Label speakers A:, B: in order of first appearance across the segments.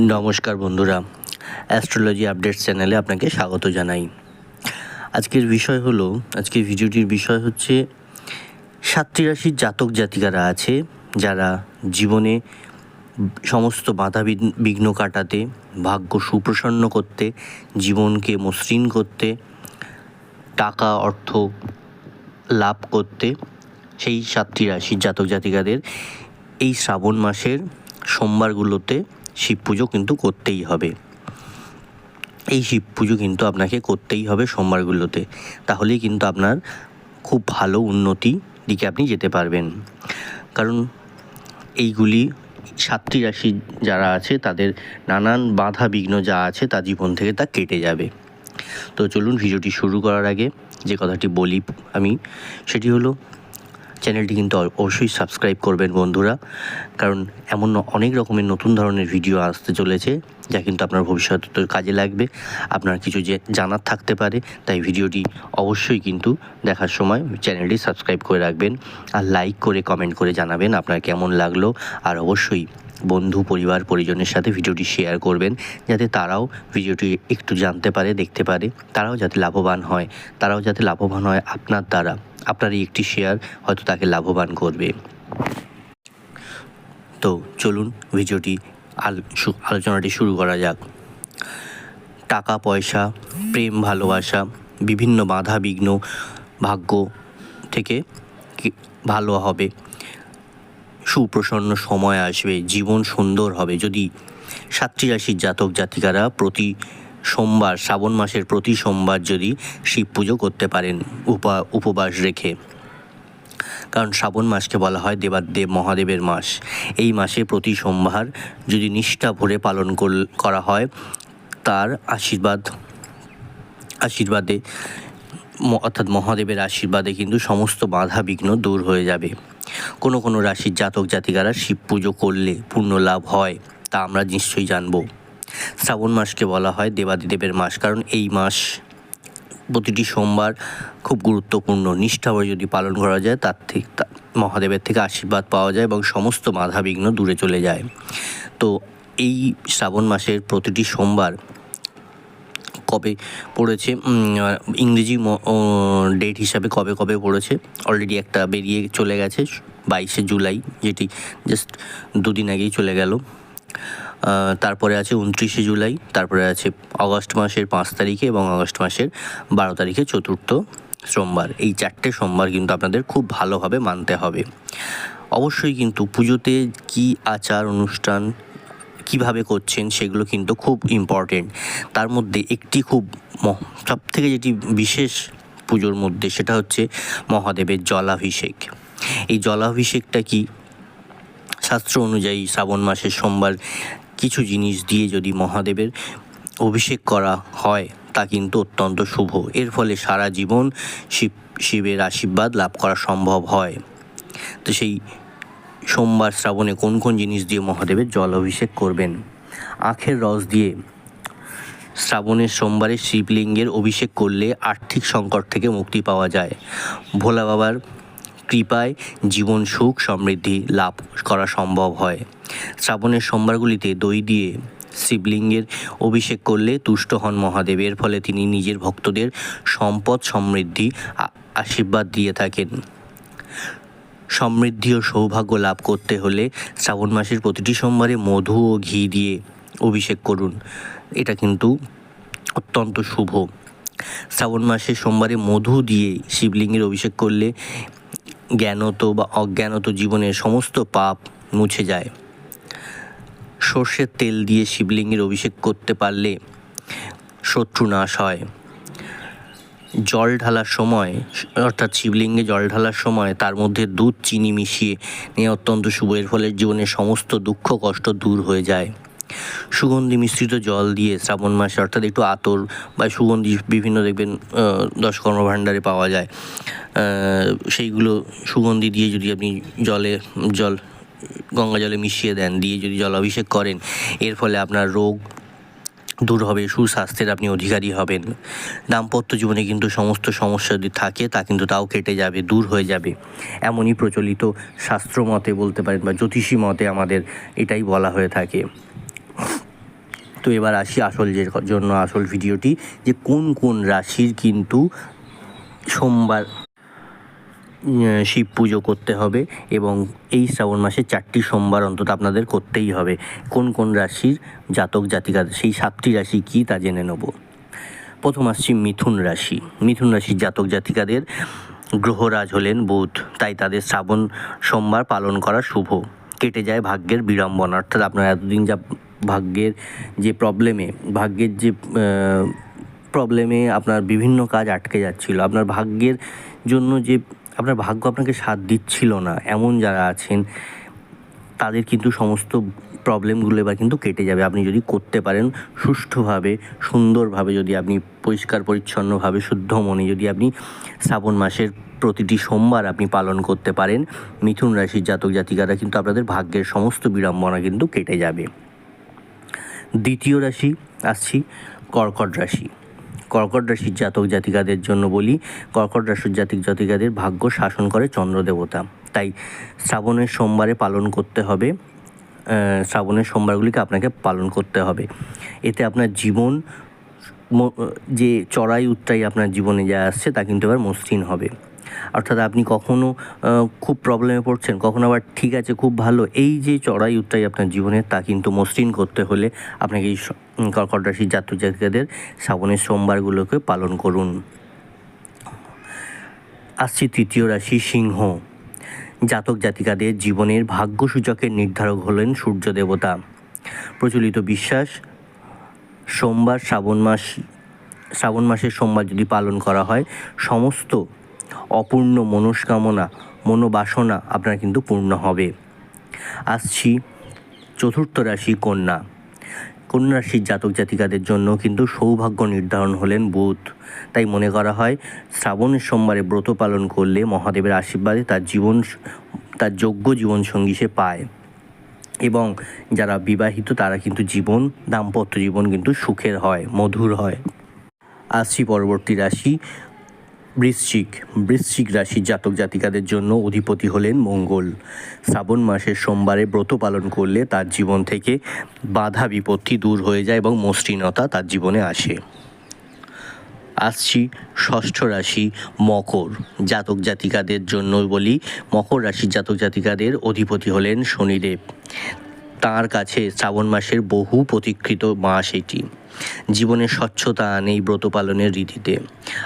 A: নমস্কার বন্ধুরা astrology update চ্যানেলে আপনাকে স্বাগত জানাই। আজকের বিষয় হলো, আজকের ভিডিওটির বিষয় হচ্ছে, সাতটি রাশির জাতক জাতিকারা আছে, যারা জীবনে সমস্ত বাধা বিঘ্ন- কাটাতে, ভাগ্য সুপ্রসন্ন করতে, জীবনকে মসৃণ করতে, টাকা, অর্থ লাভ করতে, সেই সাতটি রাশির জাতক জাতিকাদের এই শ্রাবণ মাসের সোমবারগুলোতে শিব পুজো কিন্তু করতেই হবে। এই শিব পুজো কিন্তু আপনাকে করতেই হবে সোমবারগুলোতে। তাহলেই কিন্তু আপনার খুব ভালো উন্নতি দিকে আপনি যেতে পারবেন। কারণ এইগুলি সাতটি রাশি যারা আছে, তাদের নানান বাধা বিঘ্ন যা আছে, তা জীবন থেকে তা কেটে যাবে। তো চলুন, ভিডিওটি শুরু করার আগে যে কথাটি বলি আমি, সেটি হলো চ্যানেলটি কিন্তু অবশ্যই সাবস্ক্রাইব করবেন বন্ধুরা। কারণ এমন অনেক রকমের নতুন ধরনের ভিডিও আসতে চলেছে, যা কিন্তু আপনার ভবিষ্যতে তো কাজে লাগবে। আপনার কিছু যে জানার থাকতে পারে, তাই ভিডিওটি অবশ্যই কিন্তু দেখার সময় চ্যানেলটি সাবস্ক্রাইব করে রাখবেন। আর লাইক করে কমেন্ট করে জানাবেন আপনার কেমন লাগল। আর অবশ্যই বন্ধু, পরিবার, পরিজনের সাথে ভিডিওটি শেয়ার করবেন, যাতে তারাও ভিডিওটি একটু জানতে পারে, দেখতে পারে। তারাও যাতে লাভবান হয়। তারাও যাতে লাভবান হয় আপনার দ্বারা। আপনার এই একটি শেয়ার হয়তো তাকে লাভবান করবে। তো চলুন ভিডিওটি আল- আলোচনাটি শুরু করা যাক। টাকা, পয়সা, প্রেম, ভালোবাসা, বিভিন্ন বাধা, বিঘ্ন, ভাগ্য থেকে ভালো হবে। সুপ্রসন্ন সময় আসবে, জীবন সুন্দর হবে। যদি সাতটি রাশির জাতক জাতিকারা প্রতি সোমবার, শ্রাবণ মাসের প্রতি সোমবার যদি শিব পুজো করতে পারেন উপা, উপবাস রেখে। কারণ শ্রাবণ মাসকে বলা হয় দেবাদেব মহাদেবের মাস। এই মাসে প্রতি সোমবার যদি নিষ্ঠা ভরে পালন করা হয়, তার আশীর্বাদ, আশীর্বাদে অর্থাৎ মহাদেবের আশীর্বাদে কিন্তু সমস্ত বাধা বিঘ্ন দূর হয়ে যাবে। কোনো কোনো রাশির জাতক জাতিকারা শিব পুজো করলে পূর্ণ লাভ হয়, তা আমরা নিশ্চয়ই জানব। শ্রাবণ মাসকে বলা হয় দেবাদিদেবের মাস, কারণ এই মাস প্রতিটি সোমবার খুব গুরুত্বপূর্ণ। নিষ্ঠাভাবে যদি পালন করা যায়, তার থেকে মহাদেবের থেকে আশীর্বাদ পাওয়া যায় এবং সমস্ত বাধা বিঘ্ন দূরে চলে যায়। তো এই শ্রাবণ মাসের প্রতিটি সোমবার কবে পড়েছে ইংরেজি ডেট হিসাবে কবে কবে পড়েছে অলরেডি একটা বেরিয়ে চলে গেছে, বাইশে জুলাই, যেটি জাস্ট দুদিন আগেই চলে গেল। তারপরে আছে উনত্রিশে জুলাই, তারপরে আছে আগস্ট মাসের পাঁচ তারিখে এবং আগস্ট মাসের বারো তারিখে চতুর্থ সোমবার। এই চারটে সোমবার কিন্তু আপনাদের খুব ভালোভাবে মানতে হবে। অবশ্যই কিন্তু পুজোতে কি আচার অনুষ্ঠান কীভাবে করছেন সেগুলো কিন্তু খুব ইম্পর্টেন্ট তার মধ্যে একটি খুব সব থেকে যেটি বিশেষ পুজোর মধ্যে সেটা হচ্ছে মহাদেবের জলাভিষেক। এই জলাভিষেকটা কি? শাস্ত্র অনুযায়ী শ্রাবণ মাসের সোমবার কিছু জিনিস দিয়ে যদি মহাদেবের অভিষেক করা হয়, তা কিন্তু অত্যন্ত শুভ। এর ফলে সারা জীবন শিব, শিবের আশীর্বাদ লাভ করা সম্ভব হয়। তো সেই সোমবার শ্রাবণে কোন কোন জিনিস দিয়ে মহাদেবের জল অভিষেক করবেন? আখের রস দিয়ে শ্রাবণের সোমবারে শিবলিঙ্গের অভিষেক করলে আর্থিক সংকট থেকে মুক্তি পাওয়া যায়। ভোলা বাবার কৃপায় জীবন সুখ সমৃদ্ধি লাভ করা সম্ভব হয়। শ্রাবণের সোমবারগুলিতে দই দিয়ে শিবলিঙ্গের অভিষেক করলে তুষ্ট হন মহাদেব। এর ফলে তিনি নিজের ভক্তদের সম্পদ সমৃদ্ধি আশীর্বাদ দিয়ে থাকেন। সমৃদ্ধি ও সৌভাগ্য লাভ করতে হলে শ্রাবণ মাসের প্রতিটি সোমবারে মধু ও ঘি দিয়ে অভিষেক করুন। এটা কিন্তু অত্যন্ত শুভ। শ্রাবণ মাসের সোমবারে মধু দিয়ে শিবলিঙ্গের অভিষেক করলে জ্ঞানত বা অজ্ঞানত জীবনের সমস্ত পাপ মুছে যায়। সর্ষের তেল দিয়ে শিবলিঙ্গের অভিষেক করতে পারলে শত্রু নাশ হয়। জল ঢালার সময়, অর্থাৎ শিবলিঙ্গে জল ঢালার সময় তার মধ্যে দুধ, চিনি মিশিয়ে নেওয়া অত্যন্ত শুভ। এর ফলে জীবনের সমস্ত দুঃখ, কষ্ট দূর হয়ে যায়। সুগন্ধি মিশ্রিত জল দিয়ে শ্রাবণ মাসে, অর্থাৎ একটু আতর বা সুগন্ধি বিভিন্ন দেখবেন দশকর্ম ভাণ্ডারে পাওয়া যায়। সেইগুলো সুগন্ধি দিয়ে যদি আপনি জলে, জল, গঙ্গা জলে মিশিয়ে দেন, দিয়ে যদি জল অভিষেক করেন, এর ফলে আপনার রোগ দূর হবে, সুস্বাস্থ্যের আপনি অধিকারী হবেন। দাম্পত্য জীবনে কিন্তু সমস্ত সমস্যা যদি থাকে, তা কিন্তু তাও কেটে যাবে, দূর হয়ে যাবে। এমনই প্রচলিত শাস্ত্র মতে বলতে পারেন বা জ্যোতিষী মতে আমাদের এটাই বলা হয়ে থাকে। তো এবার আসি আসল যে জন্য আসল ভিডিওটি, যে কোন কোন রাশির কিন্তু সোমবার শিব পুজো করতে হবে এবং এই শ্রাবণ মাসে চারটি সোমবার অন্তত আপনাদের করতেই হবে। কোন কোন রাশির জাতক জাতিকা সেই সাতটি রাশি কী তা জেনে নেব। প্রথম আসছি মিথুন রাশি। মিথুন রাশির জাতক জাতিকাদের গ্রহরাজ হলেন বুধ। তাই তাদের শ্রাবণ সোমবার পালন করা শুভ। কেটে যায় ভাগ্যের বিড়ম্বনা। অর্থাৎ আপনার এতদিন যা ভাগ্যের যে প্রবলেমে, ভাগ্যের যে প্রবলেমে আপনার বিভিন্ন কাজ আটকে যাচ্ছিল। আপনার ভাগ্যের জন্য যে আপনার ভাগ্য আপনাকে সাথ দিচ্ছিল না। এমন যারা আছেন, তাদের কিন্তু সমস্ত প্রবলেমগুলো এবার কিন্তু কেটে যাবে। আপনি যদি করতে পারেন সুষ্ঠুভাবে, সুন্দরভাবে যদি আপনি পরিষ্কার, পরিচ্ছন্নভাবে, শুদ্ধ মনে যদি আপনি শ্রাবণ মাসের প্রতিটি সোমবার আপনি পালন করতে পারেন, মিথুন রাশির জাতক জাতিকারা কিন্তু আপনাদের ভাগ্যের সমস্ত বিড়ম্বনা কিন্তু কেটে যাবে। দ্বিতীয় রাশি, আসছি কর্কট রাশি। কর্কট রাশির জাতক জাতিকাদের জন্য বলি, কর্কট রাশির জাতিক জাতিকাদের ভাগ্য শাসন করে চন্দ্রদেবতা। তাই শ্রাবণের সোমবারে পালন করতে হবে শ্রাবণের সোমবারগুলিকে আপনাকে পালন করতে হবে। এতে আপনার জীবন যে চড়াই উত্তাই আপনার জীবনে যা আসছে তা কিন্তু এবার মসৃণ হবে। অর্থাৎ আপনি কখনো আহ, খুব প্রবলেমে পড়ছেন কখনো আবার ঠিক আছে খুব ভালো এই যে চড়াই উত্তরাই আপনার জীবনে তা কিন্তু মসৃণ করতে হলে আপনাকে এই কর্কট রাশির জাতক জাতিকাদের শ্রাবণের সোমবারগুলোকে পালন করুন। আসছি তৃতীয় রাশি সিংহ। জাতক জাতিকাদের জীবনের ভাগ্য সূচকের নির্ধারক হলেন সূর্য দেবতা। প্রচলিত বিশ্বাস সোমবার শ্রাবণ মাস শ্রাবণ মাসের সোমবার যদি পালন করা হয় সমস্ত অপূর্ণ মনস্কামনা, মনোবাসনা আপনার কিন্তু পূর্ণ হবে। আসছি চতুর্থ রাশি কন্যা। কন্যা রাশির জাতক জাতিকাদের জন্য কিন্তু সৌভাগ্য নির্ধারণ হলেন বুধ। তাই মনে করা হয় শ্রাবণের সোমবারে ব্রত পালন করলে মহাদেবের আশীর্বাদে তার জীবন, তার যোগ্য জীবনসঙ্গী সে পায়। এবং যারা বিবাহিত, তারা কিন্তু জীবন, দাম্পত্য জীবন কিন্তু সুখের হয়, মধুর হয়। আসছি পরবর্তী রাশি বৃশ্চিক বৃশ্চিক রাশির জাতক জাতিকাদের জন্য অধিপতি হলেন মঙ্গল। শ্রাবণ মাসের সোমবারে ব্রত পালন করলে তার জীবন থেকে বাধা বিপত্তি দূর হয়ে যায় এবং মসৃণতা তার জীবনে আসে। আসছি ষষ্ঠ রাশি মকর। জাতক জাতিকাদের জন্য বলি, মকর রাশির জাতক জাতিকাদের অধিপতি হলেন শনিদেব। তার কাছে শ্রাবণ মাসের বহু প্রতীক্ষিত মাস এটি। জীবনে স্বচ্ছতা আনে এই ব্রত পালনের রীতিতে।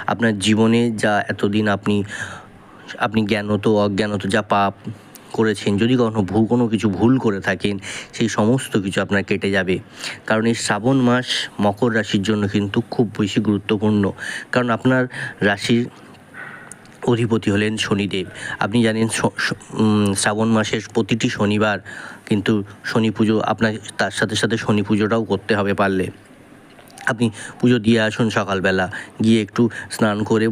A: আপনার জীবনে যা এতদিন আপনি আপনি জ্ঞানত, অজ্ঞানত যা পাপ করেছেন, যদি কখনো ভু কোনো কিছু ভুল করে থাকেন, সেই সমস্ত কিছু আপনার কেটে যাবে। কারণ এই শ্রাবণ মাস মকর রাশির জন্য কিন্তু খুব বেশি গুরুত্বপূর্ণ। কারণ আপনার রাশির অধিপতি হলেন শনিদেব। আপনি জানেন শ্রাবণ মাসের প্রতিটি শনিবার কিন্তু শনি পুজো আপনার, তার সাথে সাথে শনি পুজোটাও করতে হবে পারলে। আপনি পুজো দিয়ে আসুন সকালবেলা, গিয়ে একটু স্নান করে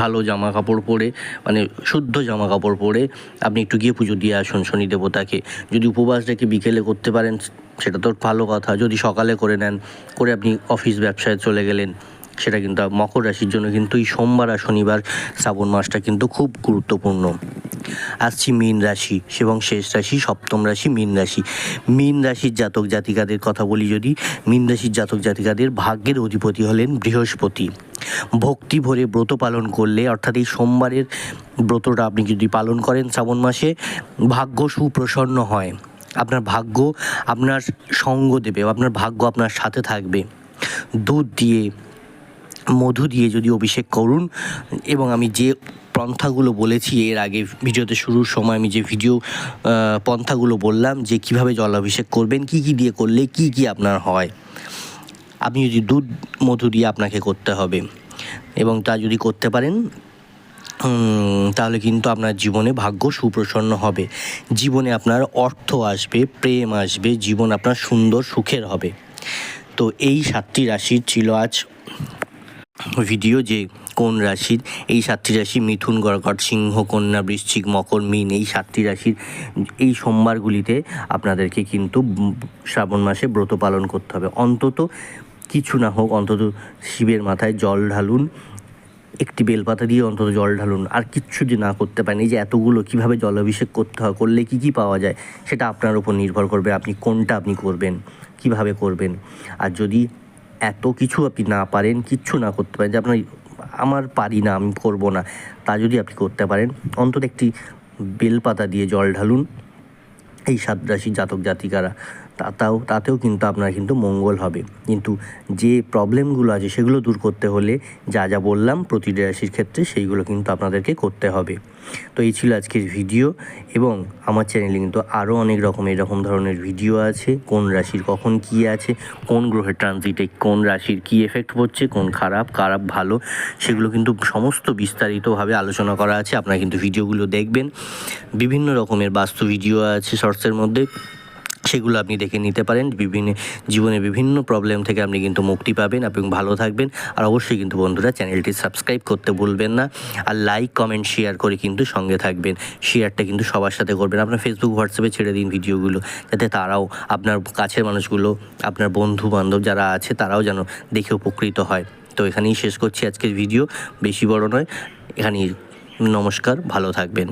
A: ভালো জামা কাপড় পরে মানে শুদ্ধ জামা কাপড় পরে আপনি একটু গিয়ে পুজো দিয়ে আসুন শনি দেবতাকে। যদি উপবাস রেখে বিকেলে করতে পারেন, সেটা তো ভালো কথা। যদি সকালে করে নেন, করে আপনি অফিস ব্যবসায় চলে গেলেন সেটা কিন্তু মকর রাশির জন্য কিন্তু এই সোমবার আর শনিবার শ্রাবণ মাসটা কিন্তু খুব গুরুত্বপূর্ণ। আসছি মীন রাশি এবং শেষ রাশি, সপ্তম রাশি, মীন রাশি। মীন রাশির জাতক জাতিকাদের কথা বলি যদি, মীন রাশির জাতক জাতিকাদের ভাগ্যের অধিপতি হলেন বৃহস্পতি। ভক্তি ভরে ব্রত পালন করলে, অর্থাৎ এই সোমবারের ব্রতটা আপনি যদি পালন করেন শ্রাবণ মাসে, ভাগ্য সুপ্রসন্ন হয়। আপনার ভাগ্য আপনার সঙ্গ দেবে, আপনার ভাগ্য আপনার সাথে থাকবে। দুধ দিয়ে মধু দিয়ে যদি অভিষেক করুন, এবং আমি যে পন্থাগুলো বলেছি, এর আগে ভিডিওতে শুরুর সময় আমি যে ভিডিও পন্থাগুলো বললাম, যে কীভাবে জলাভিষেক করবেন, কি কি দিয়ে করলে, কি কি আপনার হয়, আপনি যদি দুধ মধু দিয়ে আপনাকে করতে হবে, এবং তা যদি করতে পারেন তাহলে কিন্তু আপনার জীবনে ভাগ্য সুপ্রসন্ন হবে। জীবনে আপনার অর্থ আসবে, প্রেম আসবে, জীবন আপনার সুন্দর সুখের হবে। তো এই সাতটি রাশির ছিল আজ। ভিডিও যে কোন রাশির, এই সাতটি রাশি মিথুন কর্কট সিংহ, কন্যা, বৃশ্চিক, মকর, মিন, এই সাতটি রাশির এই সোমবারগুলিতে আপনাদেরকে কিন্তু শ্রাবণ মাসে ব্রত পালন করতে হবে। অন্তত কিছু না হোক, অন্তত শিবের মাথায় জল ঢালুন, একটি বেলপাতা দিয়ে অন্তত জল ঢালুন, আর কিচ্ছু যে না করতে পারেন, এই যে এতগুলো কীভাবে জলাভিষেক করতে হয়, করলে কী কী পাওয়া যায়, সেটা আপনার উপর নির্ভর করবে আপনি কোনটা আপনি করবেন, কীভাবে করবেন। আর যদি এত কিছু আপনি না পারেন, কিচ্ছু না করতে পারেন, যে আপনার আমার পারি না, আমি করব না। তা যদি আপনি করতে পারেন, অন্তত একটি বেলপাতা দিয়ে জল ঢালুন। এই সাত রাশি জাতক জাতিকারা তাতাও তাতেও কিন্তু আপনার কিন্তু মঙ্গল হবে। কিন্তু যে প্রবলেমগুলো আছে সেগুলো দূর করতে হলে যা যা বললাম প্রতিটি রাশির ক্ষেত্রে সেইগুলো কিন্তু আপনাদেরকে করতে হবে। তো এই ছিল আজকের ভিডিও এবং আমার চ্যানেলে কিন্তু আরও অনেক রকম এরকম ধরনের ভিডিও আছে। কোন রাশির কখন কী আছে, কোন গ্রহের ট্রানজিটে কোন রাশির কী এফেক্ট পড়ছে, কোন খারাপ খারাপ, ভালো, সেগুলো কিন্তু সমস্ত বিস্তারিতভাবে আলোচনা করা আছে। আপনারা কিন্তু ভিডিওগুলো দেখবেন। বিভিন্ন রকমের বাস্তু ভিডিও আছে শর্টসের মধ্যে। সেগুলো আপনি দেখে নিতে পারেন। বিভিন্ন জীবনে বিভিন্ন প্রবলেম থেকে আপনি কিন্তু মুক্তি পাবেন। এবং ভালো থাকবেন। আর অবশ্যই কিন্তু বন্ধুরা চ্যানেলটি সাবস্ক্রাইব করতে ভুলবেন না। আর লাইক কমেন্ট শেয়ার করে কিন্তু সঙ্গে থাকবেন। শেয়ারটা কিন্তু সবার সাথে করবেন। আপনার ফেসবুক হোয়াটসঅ্যাপে ছেড়ে দিন ভিডিওগুলো। যাতে তারাও আপনার কাছের মানুষগুলো, আপনার বন্ধু বান্ধব যারা আছে, তারাও যেন দেখে উপকৃত হয়। তো এখানেই শেষ করছি আজকের ভিডিও বেশি বড় নয়। এখানেই নমস্কার। ভালো থাকবেন।